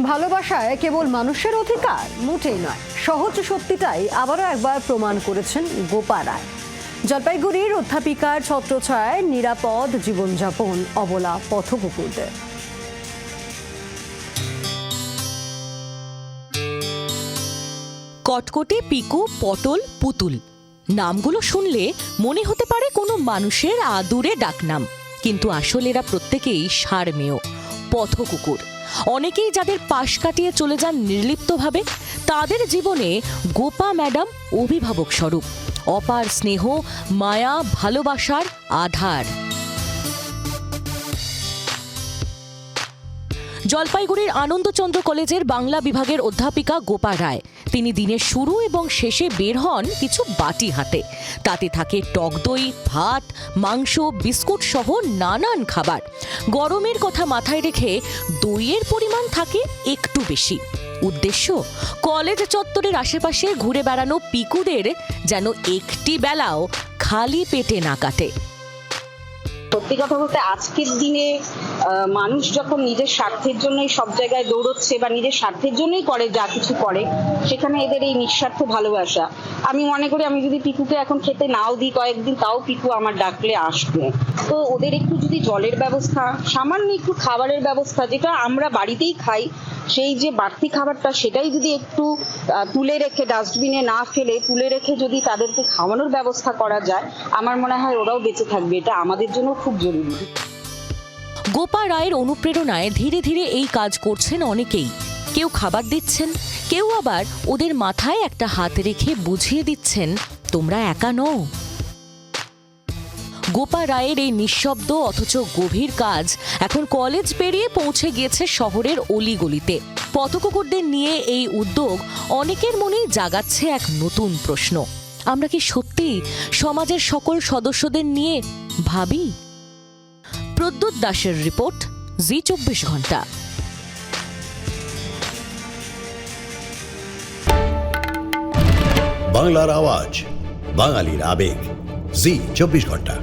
ভালোবাসায় কেবল মানুষের অধিকার, মোটেই নয়। সহজ সত্যিটাই আবারও একবার প্রমাণ করেছেন গোপা রায়। জলপাইগুড়ির অধ্যাপিকার ছত্রছায় নিরাপদ জীবনযাপন অবলা পথকুকুরদের কটকটে পিকু, পটল, পুতুল। নামগুলো শুনলে মনে হতে পারে কোনো মানুষের আদুরে ডাকনাম, কিন্তু আসলে এরা প্রত্যেকেই সারমেয়, পথকুকুর। অনেকেই যাদের পাশ কাটিয়ে চলে যান নির্লিপ্তভাবে, তাদের জীবনে গোপা ম্যাডাম অভিভাবক স্বরূপ। অপার স্নেহ, মায়া, ভালোবাসার আধার। জলপাইগুড়ির আনন্দচন্দ্র কলেজের বাংলা বিভাগের অধ্যাপিকা গোপা রায়। তিনি দিনের শুরু এবং শেষে বের হন কিছু বাটি হাতে। তাতে থাকে টক দই, ভাত, মাংস, বিস্কুট সহ নানান খাবার। গরমের কথা মাথায় রেখে দইয়ের পরিমাণ থাকে একটু বেশি। উদ্দেশ্য? কলেজ চত্বরের আশেপাশে ঘুরে বেড়ানো পিকুদের যেন একটি বেলাও খালি পেটে না কাটে। সত্যি কথা বলতে আজকের দিনে মানুষ যখন নিজের স্বার্থের জন্যই সব জায়গায় দৌড়চ্ছে বা নিজের স্বার্থের জন্যই করে, যা কিছু করে, সেখানে এদের এই নিঃস্বার্থ ভালোবাসা। আমি মনে করি আমি যদি পিকুকে এখন খেতে নাও দিই, কয়েকদিন তাও পিকু আমার ডাকলে আসবে। তো ওদের একটু যদি জলের ব্যবস্থা, সামান্য একটু খাবারের ব্যবস্থা, যেটা আমরা বাড়িতেই খাই, সেই যে বাড়তি খাবারটা, সেটাই যদি একটু তুলে রেখে, ডাস্টবিনে না ফেলে, তুলে রেখে যদি তাদেরকে খাওয়ানোর ব্যবস্থা করা যায়, আমার মনে হয় ওরাও বেঁচে থাকবে। এটা আমাদের জন্য খুব জরুরি। গোপা রায়ের অনুপ্রেরণায় ধীরে ধীরে এই কাজ করছেন অনেকেই। কেউ খাবার দিচ্ছেন, কেউ আবার ওদের মাথায় একটা হাত রেখে বুঝিয়ে দিচ্ছেন, তোমরা একা নও। গোপা রায়ের এই নিঃশব্দ অথচ গভীর কাজ এখন কলেজ পেরিয়ে পৌঁছে গিয়েছে শহরের অলিগলিতে। পথকুকুরদের নিয়ে এই উদ্যোগ অনেকের মনেই জাগাচ্ছে এক নতুন প্রশ্ন। আমরা কি সত্যি সমাজের সকল সদস্যদের নিয়ে ভাবি? প্রদ্যুৎ দাসের রিপোর্ট জি চব্বিশ ঘণ্টা। বাংলার আওয়াজ বাঙালির আবেগ জি চব্বিশ ঘণ্টা।